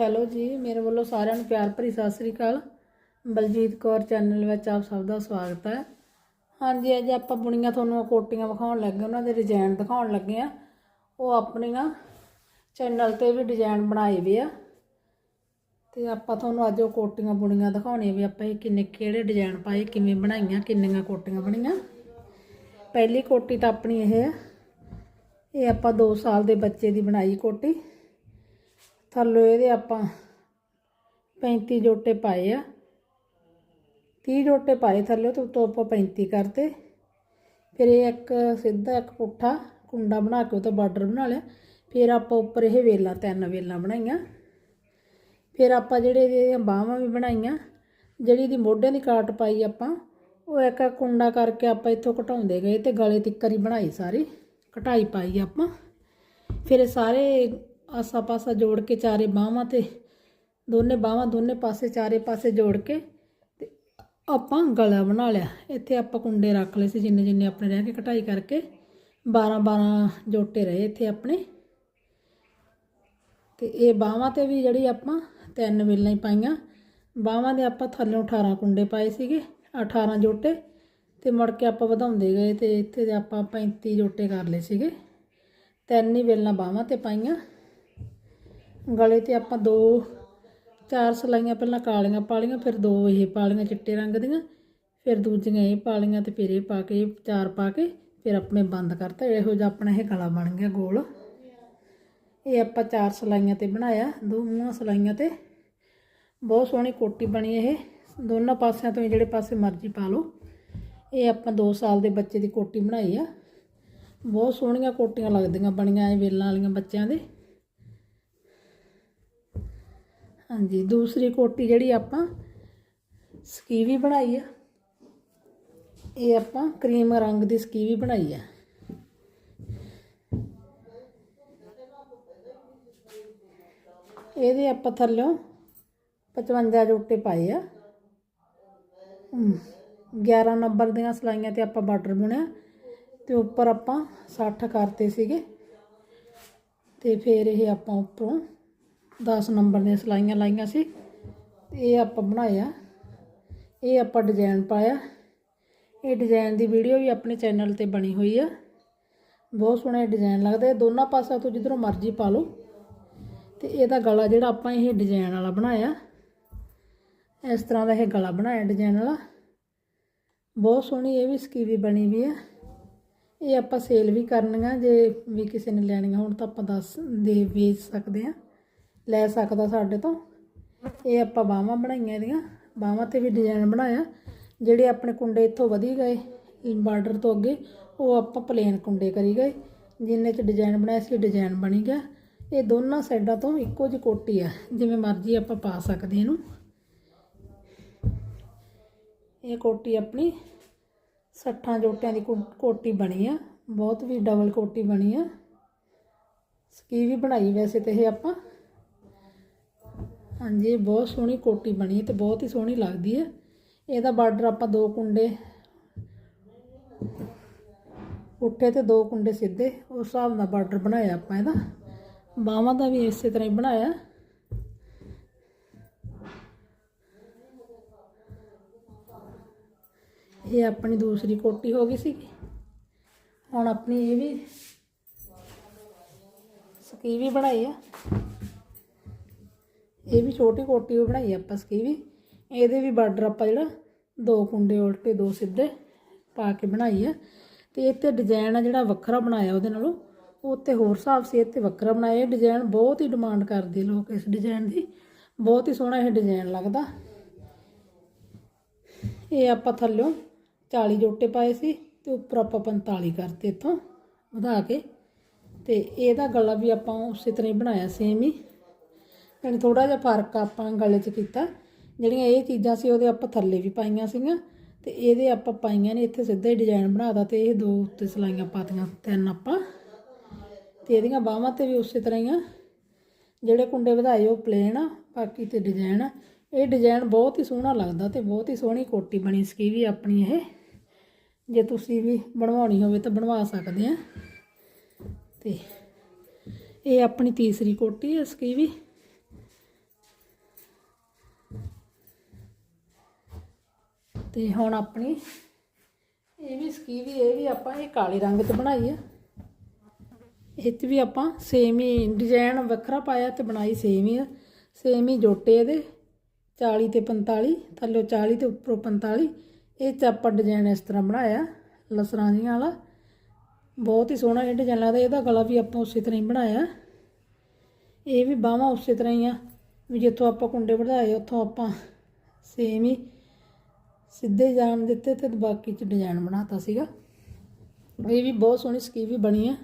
Hello ਜੀ, ਮੇਰੇ ਵੱਲੋਂ ਸਾਰਿਆਂ ਨੂੰ ਪਿਆਰ ਭਰੀ ਸਤਿ ਸ੍ਰੀ ਅਕਾਲ। ਬਲਜੀਤ ਕੌਰ ਚੈਨਲ ਵਿੱਚ ਆਪ ਸਭ ਦਾ ਸਵਾਗਤ ਹੈ। ਹਾਂਜੀ, ਅੱਜ ਆਪਾਂ ਬੁਣੀਆਂ ਤੁਹਾਨੂੰ ਕੋਟੀਆਂ ਵਿਖਾਉਣ ਲੱਗੇ ਉਹਨਾਂ ਦੇ ਡਿਜ਼ਾਈਨ ਦਿਖਾਉਣ ਲੱਗੇ ਆ ਉਹ ਆਪਣੀਆਂ ਚੈਨਲ ਤੇ ਵੀ ਡਿਜ਼ਾਈਨ ਬਣਾਏ ਵੇ ਆ। ਤੇ ਆਪਾਂ ਤੁਹਾਨੂੰ ਅੱਜ ਉਹ ਕੋਟੀਆਂ ਬੁਣੀਆਂ ਦਿਖਾਉਣੀਆਂ ਵੀ, ਆਪਾਂ ਇਹ ਕਿੰਨੇ ਕਿਹੜੇ ਡਿਜ਼ਾਈਨ ਪਾਏ, ਕਿਵੇਂ ਬਣਾਈਆਂ, ਕਿੰਨੀਆਂ ਕੋਟੀਆਂ ਬਣੀਆਂ। ਪਹਿਲੀ ਕੋਟੀ ਤਾਂ ਆਪਣੀ ਇਹ ਹੈ ਇਹ ਆਪਾਂ 2 ਸਾਲ ਦੇ ਬੱਚੇ ਦੀ ਬਣਾਈ ਕੋਟੀ। ਥੱਲੇ ਇਹਦੇ ਆਪਾਂ 35 ਜੋਟੇ ਪਾਏ ਆ। 30 ਜੋਟੇ ਪਾਏ ਥੱਲੇ ਤੋਂ ਉੱਤੋਂ ਆਪਾਂ 35 ਕਰਤੇ। ਫਿਰ ਇਹ ਇੱਕ ਸਿੱਧਾ ਇੱਕ ਪੁੱਠਾ ਕੁੰਡਾ ਬਣਾ ਕੇ ਉਹ ਤੋਂ ਬਾਰਡਰ ਬਣਾ ਲਿਆ। ਫਿਰ ਆਪਾਂ ਉੱਪਰ ਇਹ ਵੇਲਾਂ, ਤਿੰਨ ਵੇਲਾਂ ਬਣਾਈਆਂ। ਫਿਰ ਆਪਾਂ ਜਿਹੜੇ ਇਹਦੀਆਂ ਬਾਹਾਂ ਵੀ ਬਣਾਈਆਂ, ਜਿਹੜੀ ਦੀ ਮੋਢਿਆਂ ਦੀ ਕਾਟ ਪਾਈ ਆਪਾਂ, ਉਹ ਇੱਕ ਕੁੰਡਾ ਕਰਕੇ ਆਪਾਂ ਇੱਥੋਂ ਘਟਾਉਂਦੇ ਗਏ ਤੇ ਗਲੇ ਤਿੱਕਰ ਹੀ ਬਣਾਈ ਸਾਰੀ ਘਟਾਈ ਪਾਈ ਆਪਾਂ। ਫਿਰ ਇਹ ਸਾਰੇ ਆਸਾ ਪਾਸਾ ਜੋੜ ਕੇ ਚਾਰੇ ਬਾਹਾਂ ਤੇ, ਦੋਨੇ ਬਾਹਾਂ ਦੋਨੇ ਪਾਸੇ, ਚਾਰੇ ਪਾਸੇ ਜੋੜ ਕੇ ਤੇ ਆਪਾਂ ਗਲਾ ਬਣਾ ਲਿਆ। ਇੱਥੇ ਆਪਾਂ ਕੁੰਡੇ ਰੱਖ ਲਏ ਸੀ ਜਿੰਨੇ ਜਿੰਨੇ ਆਪਣੇ ਰਹਿ ਕੇ ਕਟਾਈ ਕਰਕੇ। 12 12 ਜੋਟੇ ਰਹੇ ਇੱਥੇ ਆਪਣੇ। ਤੇ ਇਹ ਬਾਹਾਂ ਤੇ ਵੀ ਜਿਹੜੀ ਆਪਾਂ ਤਿੰਨ ਵੇਲਾਂ ਹੀ ਪਾਈਆਂ। ਬਾਹਾਂ ਦੇ ਆਪਾਂ ਥੱਲੇ 18 ਕੁੰਡੇ ਪਾਏ ਸੀਗੇ 18 ਜੋਟੇ। ਤੇ ਮੁੜ ਕੇ ਆਪਾਂ ਵਧਾਉਂਦੇ ਗਏ ਤੇ ਇੱਥੇ ਦੇ ਆਪਾਂ 35 ਜੋਟੇ ਕਰ ਲਏ ਸੀਗੇ। ਤਿੰਨ ਹੀ ਵੇਲਾਂ ਬਾਹਾਂ ਤੇ ਪਾਈਆਂ। ਗਲੇ ਤੇ ਆਪਾਂ ਦੋ, ਚਾਰ ਸਲਾਈਆਂ ਪਹਿਲਾਂ ਕਾਲੀਆਂ ਪਾਲੀਆਂ, ਫਿਰ ਦੋ ਇਹ ਪਾਲੀਆਂ ਚਿੱਟੇ ਰੰਗ ਦੀਆਂ, ਫਿਰ ਦੂਜੀਆਂ ਇਹ ਪਾਲੀਆਂ ਤੇ ਫਿਰ ਇਹ ਪਾ ਕੇ ਇਹ ਚਾਰ ਪਾ ਕੇ, ਫਿਰ ਆਪਣੇ ਬੰਦ ਕਰਤਾ। ਇਹੋ ਜਿਹਾ ਆਪਣਾ ਇਹ ਗਲਾ ਬਣ ਗਿਆ ਗੋਲ। ਇਹ ਆਪਾਂ ਚਾਰ ਸਲਾਈਆਂ ਤੇ ਬਣਾਇਆ ਦੋ ਮੂੰਹਾਂ ਸਲਾਈਆਂ ਤੇ। ਬਹੁਤ ਸੋਹਣੀ ਕੋਟੀ ਬਣੀ ਇਹ। ਦੋਨਾਂ ਪਾਸਿਆਂ ਤੋਂ ਹੀ ਜਿਹੜੇ ਪਾਸੇ ਮਰਜ਼ੀ ਪਾ ਲਓ। ਇਹ ਆਪਾਂ 2 ਸਾਲ ਦੇ ਬੱਚੇ ਦੀ ਕੋਟੀ ਬਣਾਈ ਆ। ਬਹੁਤ ਸੋਹਣੀਆਂ ਕੋਟੀਆਂ ਲੱਗਦੀਆਂ ਬਣੀਆਂ ਇਹ ਵੇਲਾਂ ਵਾਲੀਆਂ ਬੱਚਿਆਂ ਦੇ। ਹਾਂਜੀ ਦੂਸਰੀ ਕੋਟੀ ਜਿਹੜੀ ਆਪਾਂ ਸਕੀਵੀ ਬਣਾਈ ਆ। ਇਹ ਆਪਾਂ ਕਰੀਮ ਰੰਗ ਦੀ ਸਕੀਵੀ ਬਣਾਈ ਆ। ਇਹਦੇ ਆਪਾਂ ਥੱਲੋਂ 55 ਜੋਟੇ ਪਾਏ ਆ। ਹਮ, 11 ਨੰਬਰ ਦੀਆਂ ਸਲਾਈਆਂ ਤੇ ਆਪਾਂ ਬਾਰਡਰ ਬੁਣਿਆ। ਤੇ ਉੱਪਰ ਆਪਾਂ 60 ਕਰਤੇ ਸੀਗੇ। ਤੇ ਫਿਰ ਇਹ ਆਪਾਂ ਉੱਪਰੋਂ 10 ਨੰਬਰ ਦੀਆਂ ਸਲਾਈਆਂ ਲਾਈਆਂ ਸੀ ਇਹ ਆਪਾਂ ਬਣਾਇਆ। ਇਹ ਆਪਾਂ ਡਿਜ਼ਾਈਨ ਪਾਇਆ। ਇਹ ਡਿਜ਼ਾਈਨ ਦੀ ਵੀਡੀਓ ਵੀ ਆਪਣੇ ਚੈਨਲ ਤੇ ਬਣੀ ਹੋਈ ਆ। ਬਹੁਤ ਸੋਹਣਾ ਡਿਜ਼ਾਈਨ ਲੱਗਦਾ। ਇਹ ਦੋਨਾਂ ਪਾਸਿਆਂ ਤੋਂ ਜਿੱਧਰੋਂ ਮਰਜ਼ੀ ਪਾ ਲਓ। ਤੇ ਇਹਦਾ ਗਲਾ ਜਿਹੜਾ ਆਪਾਂ ਇਹ ਡਿਜ਼ਾਈਨ ਵਾਲਾ ਬਣਾਇਆ। ਇਸ ਤਰ੍ਹਾਂ ਦਾ ਇਹ ਗਲਾ ਬਣਾਇਆ ਡਿਜ਼ਾਈਨ ਵਾਲਾ। ਬਹੁਤ ਸੋਹਣੀ ਇਹ ਵੀ ਸਕੀਵੀ ਬਣੀ ਵੀ ਆ। ਇਹ ਆਪਾਂ ਸੇਲ ਵੀ ਕਰਨੀਆਂ। ਜੇ ਵੀ ਕਿਸੇ ਨੇ ਲੈਣੀਆਂ ਹੋਣ ਤਾਂ ਆਪਾਂ ਦੱਸ ਦੇ, ਵੇਚ ਸਕਦੇ ਆ। ਲੈ ਸਕਦਾ ਸਾਡੇ ਤੋਂ। ਇਹ ਆਪਾਂ ਬਾਹਾਂ ਬਣਾਈਆਂ ਇਹਦੀਆਂ। ਬਾਹਾਂ ਤੇ ਵੀ ਡਿਜ਼ਾਈਨ ਬਣਾਇਆ। ਜਿਹੜੇ ਆਪਣੇ ਕੁੰਡੇ ਇੱਥੋਂ ਵਧੀ ਗਏ ਬਾਰਡਰ ਤੋਂ ਅੱਗੇ, ਉਹ ਆਪਾਂ ਪਲੇਨ ਕੁੰਡੇ ਕਰੀ ਗਏ। ਜਿੰਨੇ ਚ ਡਿਜ਼ਾਈਨ ਬਣਾਇਆ ਸੀ ਡਿਜ਼ਾਈਨ ਬਣੀ ਗਿਆ। ਇਹ ਦੋਨਾਂ ਸਾਈਡਾਂ ਤੋਂ ਇੱਕੋ ਜਿਹੀ ਕੋਟੀ ਆ, ਜਿਵੇਂ ਮਰਜ਼ੀ ਆਪਾਂ ਪਾ ਸਕਦੇ ਇਹਨੂੰ। ਇਹ ਕੋਟੀ ਆਪਣੀ 60 ਜੋਟਿਆਂ ਦੀ ਕੋ- ਕੋਟੀ ਬਣੀ ਆ। ਬਹੁਤ ਵੀ ਡਬਲ ਕੋਟੀ ਬਣੀ ਆ। ਸਕੀ ਵੀ ਬਣਾਈ ਵੈਸੇ ਤੇ ਇਹ ਆਪਾਂ। ਹਾਂਜੀ ਇਹ ਬਹੁਤ ਸੋਹਣੀ ਕੋਟੀ ਬਣੀ ਤੇ ਬਹੁਤ ਹੀ ਸੋਹਣੀ ਲੱਗਦੀ ਹੈ। ਇਹਦਾ ਬਾਰਡਰ ਆਪਾਂ ਦੋ ਕੁੰਡੇ ਉੱਠੇ ਤੇ ਦੋ ਕੁੰਡੇ ਸਿੱਧੇ, ਉਸ ਹਿਸਾਬ ਨਾਲ ਬਾਰਡਰ ਬਣਾਇਆ ਆਪਾਂ ਇਹਦਾ। ਬਾਹਾਂ ਦਾ ਵੀ ਇਸੇ ਤਰ੍ਹਾਂ ਹੀ ਬਣਾਇਆ। ਇਹ ਆਪਣੀ ਦੂਸਰੀ ਕੋਟੀ ਹੋ ਗਈ ਸੀ ਹੁਣ ਆਪਣੀ ਇਹ ਵੀ ਸਕੀ ਵੀ ਬਣਾਈ ਆ। ਇਹ ਵੀ ਛੋਟੀ ਕੋਟੀ ਉਹ ਬਣਾਈ ਆ ਆਪਾਂ ਸਕੀ ਵੀ ਇਹਦੇ ਵੀ ਬਾਰਡਰ ਆਪਾਂ ਜਿਹੜਾ ਦੋ ਕੁੰਡੇ ਉਲਟੇ, ਦੋ ਸਿੱਧੇ ਪਾ ਕੇ ਬਣਾਈ ਆ। ਤੇ ਇਹ ਤੇ ਡਿਜ਼ਾਈਨ ਆ ਜਿਹੜਾ ਵੱਖਰਾ ਬਣਾਇਆ ਉਹਦੇ ਨਾਲੋਂ। ਉਹ ਤੇ ਹੋਰ ਹਿਸਾਬ ਸੀ, ਇਹ ਤੇ ਵੱਖਰਾ ਬਣਾਇਆ। ਇਹ ਡਿਜ਼ਾਈਨ ਬਹੁਤ ਹੀ ਡਿਮਾਂਡ ਕਰਦੇ ਲੋਕ ਇਸ ਡਿਜ਼ਾਈਨ ਦੀ। ਬਹੁਤ ਹੀ ਸੋਹਣਾ ਇਹ ਡਿਜ਼ਾਈਨ ਲੱਗਦਾ। ਇਹ ਆਪਾਂ ਥੱਲਿਓਂ 40 ਜੋਟੇ ਪਾਏ ਸੀ ਤੇ ਉੱਪਰ ਆਪਾਂ 45 ਕਰਤੇ ਇੱਥੋਂ ਵਧਾ ਕੇ। ਤੇ ਇਹਦਾ ਗਲਾ ਵੀ ਆਪਾਂ ਉਸੇ ਤਰ੍ਹਾਂ ਹੀ ਬਣਾਇਆ ਸੇਮ ਹੀ। ਯਾਨੀ ਥੋੜਾ ਜਿਹਾ ਫ਼ਰਕ ਆਪਾਂ ਗਲੇ 'ਚ ਕੀਤਾ, ਜਿਹੜੀਆਂ ਇਹ ਚੀਜ਼ਾਂ ਸੀ ਉਹਦੇ ਆਪਾਂ ਥੱਲੇ ਵੀ ਪਾਈਆਂ ਸੀਗੀਆਂ ਤੇ ਇਹਦੇ ਆਪਾਂ ਪਾਈਆਂ ਨੇ, ਇੱਥੇ ਸਿੱਧਾ ਹੀ ਡਿਜ਼ਾਈਨ ਬਣਾਦਾ ਤੇ ਇਹ ਦੋ ਉੱਤੇ ਸਲਾਈਆਂ ਪਾਤੀਆਂ, ਤਿੰਨ ਆਪਾਂ। ਤੇ ਇਹਦੀਆਂ ਬਾਹਾਂ ਤੇ ਵੀ ਉਸੇ ਤਰ੍ਹਾਂ ਹੀ ਆ। ਜਿਹੜੇ ਕੁੰਡੇ ਵਧਾਏ ਉਹ ਪਲੇਨ ਆ, ਬਾਕੀ ਤੇ ਡਿਜ਼ਾਈਨ ਆ। ਇਹ ਡਿਜ਼ਾਈਨ ਬਹੁਤ ਹੀ ਸੋਹਣਾ ਲੱਗਦਾ ਤੇ ਬਹੁਤ ਹੀ ਸੋਹਣੀ ਕੋਟੀ ਬਣੀ ਸਕੀ ਵੀ ਆਪਣੀ ਇਹ। ਜੇ ਤੁਸੀਂ ਵੀ ਬਣਵਾਉਣੀ ਹੋਵੇ ਤਾਂ ਬਣਵਾ ਸਕਦੇ ਆ। ਤੇ ਇਹ ਆਪਣੀ ਤੀਸਰੀ ਕੋਟੀ ਹੈ ਸਕੀ ਵੀ। ਤੇ ਹੁਣ ਆਪਣੀ ਇਹ ਵੀ ਸਕੀ ਵੀ ਇਹ ਵੀ ਆਪਾਂ ਇਹ ਕਾਲੇ ਰੰਗ ਤੇ ਬਣਾਈ ਆ। ਇਹ ਤੇ ਵੀ ਆਪਾਂ ਸੇਮ ਹੀ ਡਿਜ਼ਾਈਨ ਵੱਖਰਾ ਪਾਇਆ ਤੇ ਬਣਾਈ ਸੇਮ ਹੀ ਆ। ਸੇਮ ਹੀ ਜੋਟੇ ਇਹਦੇ 40 ਤੇ 45 ਥੱਲੇ 40 ਤੇ ਉੱਪਰੋਂ 45 ਇਹ ਤੇ ਆਪਾਂ ਡਿਜ਼ਾਈਨ ਇਸ ਤਰ੍ਹਾਂ ਬਣਾਇਆ, ਲਸਰਾਂ ਦੀਆਂ ਵਾਲਾ। ਬਹੁਤ ਹੀ ਸੋਹਣਾ ਇਹ ਡਿਜ਼ਾਈਨ ਲੱਗਦਾ, ਇਹਦਾ ਗਲਾ ਵੀ ਆਪਾਂ ਉਸੇ ਤਰ੍ਹਾਂ ਹੀ ਬਣਾਇਆ। ਇਹ ਵੀ ਬਾਹਾਂ ਉਸੇ ਤਰ੍ਹਾਂ ਹੀ ਆ। ਵੀ ਜਿੱਥੋਂ ਆਪਾਂ ਕੁੰਡੇ ਵਧਾਏ ਉੱਥੋਂ ਆਪਾਂ ਸੇਮ ਹੀ ਸਿੱਧੇ ਜਾਣ ਦਿੱਤੇ ਤੇ ਬਾਕੀ ਚ ਡਿਜ਼ਾਈਨ ਬਣਾਤਾ ਸੀਗਾ। ਇਹ ਵੀ ਬਹੁਤ ਸੋਹਣੀ ਸਕੀਮ ਵੀ ਬਣੀ ਆ।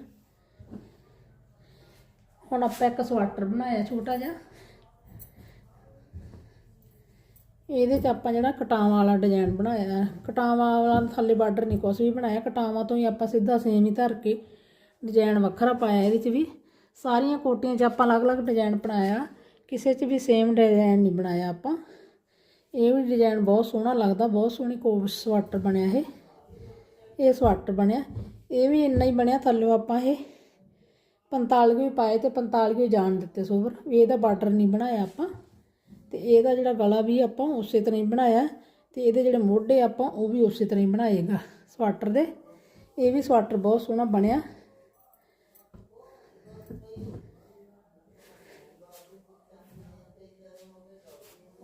ਹੁਣ ਆਪਾਂ ਇੱਕ ਸਵਾਟਰ ਬਣਾਇਆ ਛੋਟਾ ਜਿਹਾ। ਇਹਦੇ 'ਚ ਆਪਾਂ ਜਿਹੜਾ ਕਟਾਵਾਂ ਵਾਲਾ ਡਿਜ਼ਾਈਨ ਬਣਾਇਆ, ਕਟਾਵਾਂ ਵਾਲਾ ਥੱਲੇ ਬਾਰਡਰ ਨਹੀਂ ਕੁਛ ਵੀ ਬਣਾਇਆ, ਕਟਾਵਾਂ ਤੋਂ ਹੀ ਆਪਾਂ ਸਿੱਧਾ ਸੇਮ ਹੀ ਧਰ ਕੇ ਡਿਜ਼ਾਈਨ ਵੱਖਰਾ ਪਾਇਆ ਇਹਦੇ 'ਚ ਵੀ। ਸਾਰੀਆਂ ਕੋਟੀਆਂ 'ਚ ਆਪਾਂ ਅਲੱਗ-ਅਲੱਗ ਡਿਜ਼ਾਈਨ ਬਣਾਇਆ। ਕਿਸੇ 'ਚ ਵੀ ਸੇਮ ਡਿਜ਼ਾਈਨ ਨਹੀਂ ਬਣਾਇਆ ਆਪਾਂ। ਇਹ ਵੀ ਡਿਜ਼ਾਈਨ ਬਹੁਤ ਸੋਹਣਾ ਲੱਗਦਾ, ਬਹੁਤ ਸੋਹਣੀ ਕੋਟ ਸਵਾਟਰ ਬਣਿਆ ਇਹ। ਇਹ ਸਵਾਟਰ ਬਣਿਆ। ਇਹ ਵੀ ਇੰਨਾ ਹੀ ਬਣਿਆ ਥੱਲੇ ਆਪਾਂ ਇਹ 45 ਵੀ ਪਾਏ ਤੇ 45 ਵੀ ਜਾਣ ਦਿੱਤੇ ਸੋਵਰ। ਵੀ ਇਹਦਾ ਬਾਰਡਰ ਨਹੀਂ ਬਣਾਇਆ ਆਪਾਂ। ਤੇ ਇਹਦਾ ਜਿਹੜਾ ਗਲਾ ਵੀ ਆਪਾਂ ਉਸੇ ਤਰ੍ਹਾਂ ਹੀ ਬਣਾਇਆ। ਤੇ ਇਹਦੇ ਜਿਹੜੇ ਮੋਢੇ ਆਪਾਂ ਉਹ ਵੀ ਉਸੇ ਤਰ੍ਹਾਂ ਹੀ ਬਣਾਏਗਾ ਸਵਾਟਰ ਦੇ। ਇਹ ਵੀ ਸਵਾਟਰ ਬਹੁਤ ਸੋਹਣਾ ਬਣਿਆ।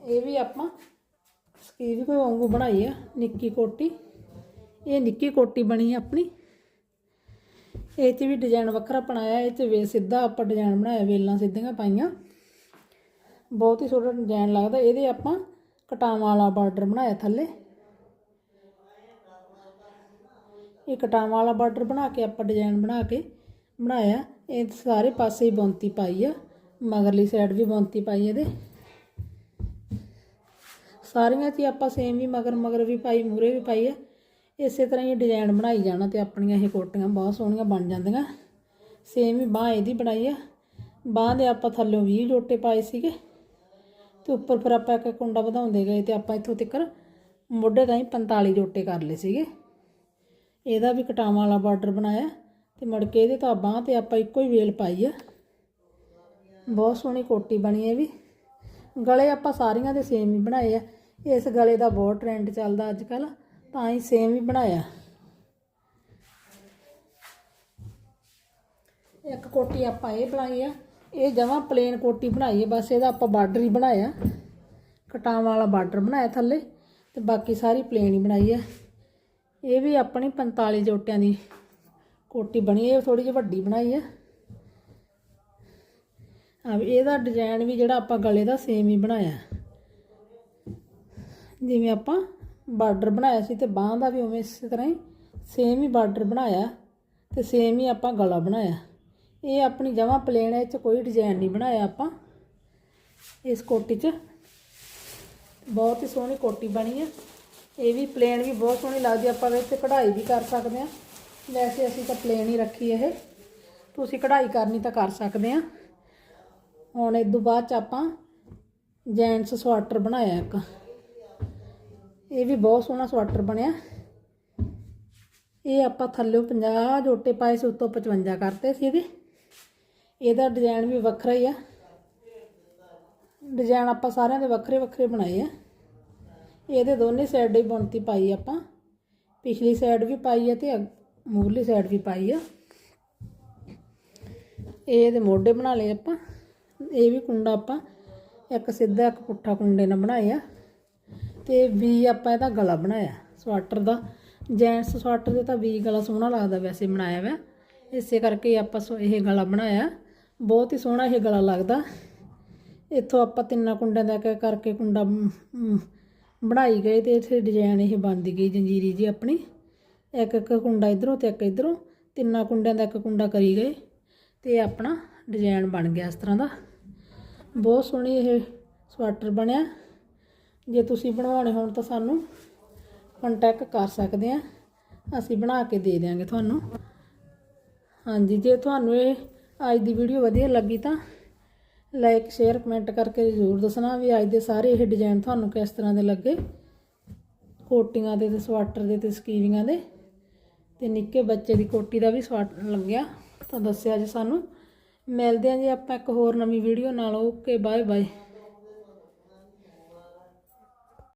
ਇਹ ਵੀ ਆਪਾਂ ਸਕੀਵ ਕੋਈ ਵਾਂਗੂ ਬਣਾਈ ਆ, ਨਿੱਕੀ ਕੋਟੀ। ਇਹ ਨਿੱਕੀ ਕੋਟੀ ਬਣੀ ਆਪਣੀ। ਇਹ 'ਚ ਵੀ ਡਿਜ਼ਾਈਨ ਵੱਖਰਾ ਬਣਾਇਆ, ਇਹ 'ਚ ਵੇ ਸਿੱਧਾ ਆਪਾਂ ਡਿਜ਼ਾਈਨ ਬਣਾਇਆ, ਵੇਲਾਂ ਸਿੱਧੀਆਂ ਪਾਈਆਂ। ਬਹੁਤ ਹੀ ਸੋਹਣਾ ਡਿਜ਼ਾਈਨ ਲੱਗਦਾ, ਇਹਦੇ ਆਪਾਂ ਕਟਾਵਾਂ ਵਾਲਾ ਬਾਰਡਰ ਬਣਾਇਆ ਥੱਲੇ। ਇਹ ਕਟਾਵਾਂ ਵਾਲਾ ਬਾਰਡਰ ਬਣਾ ਕੇ ਆਪਾਂ ਡਿਜ਼ਾਈਨ ਬਣਾ ਕੇ ਬਣਾਇਆ। ਇਹ ਸਾਰੇ ਪਾਸੇ ਹੀ ਬੁੰਤੀ ਪਾਈ ਆ, ਮਗਰਲੀ ਸਾਈਡ ਵੀ ਬੁੰਤੀ ਪਾਈ ਇਹਦੇ। ਸਾਰੀਆਂ 'ਚ ਹੀ ਆਪਾਂ ਸੇਮ ਵੀ ਮਗਰ ਮਗਰ ਵੀ ਪਾਈ ਮੂਰੇ ਵੀ ਪਾਈ ਆ। ਇਸੇ ਤਰ੍ਹਾਂ ਹੀ ਡਿਜ਼ਾਈਨ ਬਣਾਈ ਜਾਣਾ ਤੇ ਆਪਣੀਆਂ ਇਹ ਕੋਟੀਆਂ ਬਹੁਤ ਸੋਹਣੀਆਂ ਬਣ ਜਾਂਦੀਆਂ। ਸੇਮ ਹੀ ਬਾਹ ਇਹਦੀ ਬਣਾਈ ਆ। ਬਾਹ ਦੇ ਆਪਾਂ ਥੱਲੋਂ 20 ਜੋਟੇ ਪਾਏ ਸੀਗੇ। ਤੇ ਉੱਪਰ ਫਿਰ ਆਪਾਂ ਇੱਕ ਕੁੰਡਾ ਵਧਾਉਂਦੇ ਗਏ ਤੇ ਆਪਾਂ ਇੱਥੋਂ ਤੱਕ ਮੋਢੇ ਤਾਈਂ 45 ਜੋਟੇ ਕਰ ਲਏ ਸੀਗੇ। ਇਹਦਾ ਵੀ ਕਟਾਵਾਂ ਵਾਲਾ ਬਾਰਡਰ ਬਣਾਇਆ ਤੇ ਮੁੜ ਕੇ ਇਹਦੇ ਤਾਂ ਬਾਹ ਤੇ ਆਪਾਂ ਇੱਕੋ ਹੀ ਵੇਲ ਪਾਈ ਆ। ਬਹੁਤ ਸੋਹਣੀ ਕੋਟੀ ਬਣੀ ਹੈ ਵੀ। ਗਲੇ ਆਪਾਂ ਸਾਰੀਆਂ ਦੇ ਸੇਮ ਹੀ ਬਣਾਏ ਆ। ਇਸ ਗਲੇ ਦਾ ਬਹੁਤ ਟ੍ਰੈਂਡ ਚੱਲਦਾ ਅੱਜ ਕੱਲ ਤਾਂ ਹੀ ਸੇਮ ਹੀ ਬਣਾਇਆ। ਇੱਕ ਕੋਟੀ ਆਪਾਂ ਇਹ ਬਣਾਈ ਆ, ਇਹ ਜਮਾਂ ਪਲੇਨ ਕੋਟੀ ਬਣਾਈ ਹੈ ਬਸ ਇਹਦਾ ਆਪਾਂ ਬਾਰਡਰ ਹੀ ਬਣਾਇਆ। ਕਟਾਵਾਂ ਵਾਲਾ ਬਾਰਡਰ ਬਣਾਇਆ ਥੱਲੇ, ਤੇ ਬਾਕੀ ਸਾਰੀ ਪਲੇਨ ਹੀ ਬਣਾਈ ਹੈ ਇਹ ਵੀ ਆਪਣੀ 45 ਜੋਟਿਆਂ ਦੀ ਕੋਟੀ ਬਣੀ ਹੈ ਥੋੜੀ ਜਿਹੀ ਵੱਡੀ ਬਣਾਈ ਹੈ ਆ ਇਹਦਾ ਡਿਜ਼ਾਈਨ ਵੀ ਜਿਹੜਾ ਆਪਾਂ ਗਲੇ ਦਾ ਸੇਮ ਹੀ ਬਣਾਇਆ। ਜਿਵੇਂ ਆਪਾਂ ਬਾਰਡਰ ਬਣਾਇਆ ਸੀ ਤੇ ਬਾਹਾਂ ਦਾ ਵੀ ਉਵੇਂ ਇਸੇ ਤਰ੍ਹਾਂ ਹੀ ਸੇਮ ਹੀ ਬਾਰਡਰ ਬਣਾਇਆ ਤੇ ਸੇਮ ਹੀ ਆਪਾਂ ਗਲਾ ਬਣਾਇਆ। ਇਹ ਆਪਣੀ ਜਮਾ ਪਲੇਨ ਹੈ, ਇਹ 'ਚ ਕੋਈ ਡਿਜ਼ਾਈਨ ਨਹੀਂ ਬਣਾਇਆ ਆਪਾਂ। ਇਸ ਕੋਟੀ 'ਚ ਬਹੁਤ ਹੀ ਸੋਹਣੀ ਕੋਟੀ ਬਣੀ ਹੈ। ਇਹ ਵੀ ਪਲੇਨ ਵੀ ਬਹੁਤ ਸੋਹਣੀ ਲੱਗਦੀ ਆਪਾਂ ਵਿੱਚ ਕਢਾਈ ਵੀ ਕਰ ਸਕਦੇ ਹਾਂ। ਵੈਸੇ ਅਸੀਂ ਤਾਂ ਪਲੇਨ ਹੀ ਰੱਖੀ ਇਹ। ਤੁਸੀਂ ਕਢਾਈ ਕਰਨੀ ਤਾਂ ਕਰ ਸਕਦੇ ਆ ਹੁਣ ਇਸ ਤੋਂ ਬਾਅਦ ਚ ਆਪਾਂ ਜੈਂਟਸ ਸਵਾਟਰ ਬਣਾਇਆ ਇੱਕ। ਇਹ ਵੀ ਬਹੁਤ ਸੋਹਣਾ ਸਵੈਟਰ ਬਣਿਆ। ਇਹ ਆਪਾਂ ਥੱਲੇ 50 ਜੋਟੇ ਪਾਏ ਸੀ, ਉੱਤੋਂ 55 ਕਰਤੇ ਸੀ ਇਹਦੇ। ਇਹਦਾ ਡਿਜ਼ਾਈਨ ਵੀ ਵੱਖਰਾ ਹੀ ਆ। ਡਿਜ਼ਾਈਨ ਆਪਾਂ ਸਾਰਿਆਂ ਦੇ ਵੱਖਰੇ ਵੱਖਰੇ ਬਣਾਏ ਆ। ਇਹਦੇ ਦੋਨੇ ਸਾਈਡ ਹੀ ਬੁਣਤੀ ਪਾਈ ਆਪਾਂ। ਪਿਛਲੀ ਸਾਈਡ ਵੀ ਪਾਈ ਆ ਤੇ ਮੂਰਲੀ ਸਾਈਡ ਵੀ ਪਾਈ ਆ। ਇਹ ਇਹਦੇ ਮੋਢੇ ਬਣਾ ਲਏ ਆਪਾਂ। ਇਹ ਵੀ ਕੁੰਡਾ ਆਪਾਂ, ਇੱਕ ਸਿੱਧਾ ਇੱਕ ਪੁੱਠਾ ਕੁੰਡੇ ਨਾਲ ਬਣਾਏ ਆ। ਤੇ ਵੀ ਆਪਾਂ ਇਹਦਾ ਗਲਾ ਬਣਾਇਆ, ਸਵਾਟਰ ਦਾ। ਜੈਂਟਸ ਸਵਾਟਰ ਦੇ ਤਾਂ ਵੀ ਗਲਾ ਸੋਹਣਾ ਲੱਗਦਾ ਵੈਸੇ ਬਣਾਇਆ ਵਾ ਇਸੇ ਕਰਕੇ ਆਪਾਂ ਸੋ ਇਹ ਗਲਾ ਬਣਾਇਆ। ਬਹੁਤ ਹੀ ਸੋਹਣਾ ਇਹ ਗਲਾ ਲੱਗਦਾ। ਇੱਥੋਂ ਆਪਾਂ ਤਿੰਨਾਂ ਕੁੰਡਿਆਂ ਦਾ ਇੱਕ ਕਰਕੇ ਕੁੰਡਾ ਬਣਾਈ ਗਏ ਤੇ ਇੱਥੇ ਡਿਜ਼ਾਈਨ ਇਹ ਬਣਦੀ ਗਈ ਜੰਜੀਰੀ ਜੀ ਆਪਣੀ। ਇੱਕ ਇੱਕ ਕੁੰਡਾ ਇਧਰੋਂ ਤੇ ਇੱਕ ਇਧਰੋਂ, ਤਿੰਨਾਂ ਕੁੰਡਿਆਂ ਦਾ ਇੱਕ ਕੁੰਡਾ ਕਰੀ ਗਏ। ਤੇ ਆਪਣਾ ਡਿਜ਼ਾਈਨ ਬਣ ਗਿਆ ਇਸ ਤਰ੍ਹਾਂ ਦਾ। ਬਹੁਤ ਸੋਹਣੀ ਇਹ ਸਵੈਟਰ ਬਣਿਆ। ਜੇ ਤੁਸੀਂ ਬਣਵਾਉਣੇ ਹੋਣ ਤਾਂ ਸਾਨੂੰ ਕੰਟੈਕਟ ਕਰ ਸਕਦੇ ਆ। ਅਸੀਂ ਬਣਾ ਕੇ ਦੇ ਦਿਆਂਗੇ ਤੁਹਾਨੂੰ। ਹਾਂਜੀ, ਜੇ ਤੁਹਾਨੂੰ ਇਹ ਅੱਜ ਦੀ ਵੀਡੀਓ ਵਧੀਆ ਲੱਗੀ ਤਾਂ ਲਾਈਕ ਸ਼ੇਅਰ ਕਮੈਂਟ ਕਰਕੇ ਜ਼ਰੂਰ ਦੱਸਣਾ ਵੀ ਅੱਜ ਦੇ ਸਾਰੇ ਇਹ ਡਿਜ਼ਾਈਨ ਤੁਹਾਨੂੰ ਕਿਸ ਤਰ੍ਹਾਂ ਦੇ ਲੱਗੇ। ਕੋਟੀਆਂ ਦੇ ਤੇ ਸਵਾਟਰ ਦੇ ਤੇ ਸਕੀਵੀਆਂ ਦੇ। ਤੇ ਨਿੱਕੇ ਬੱਚੇ ਦੀ ਕੋਟੀ ਦਾ ਵੀ ਸਵਾਟਰ ਲੱਗਿਆ। ਤਾਂ ਦੱਸਿਆ ਜੀ ਸਾਨੂੰ। ਮਿਲਦੇ ਆਂ ਜੀ ਆਪਾਂ ਇੱਕ ਹੋਰ ਨਵੀਂ ਵੀਡੀਓ ਨਾਲ। Okay bye bye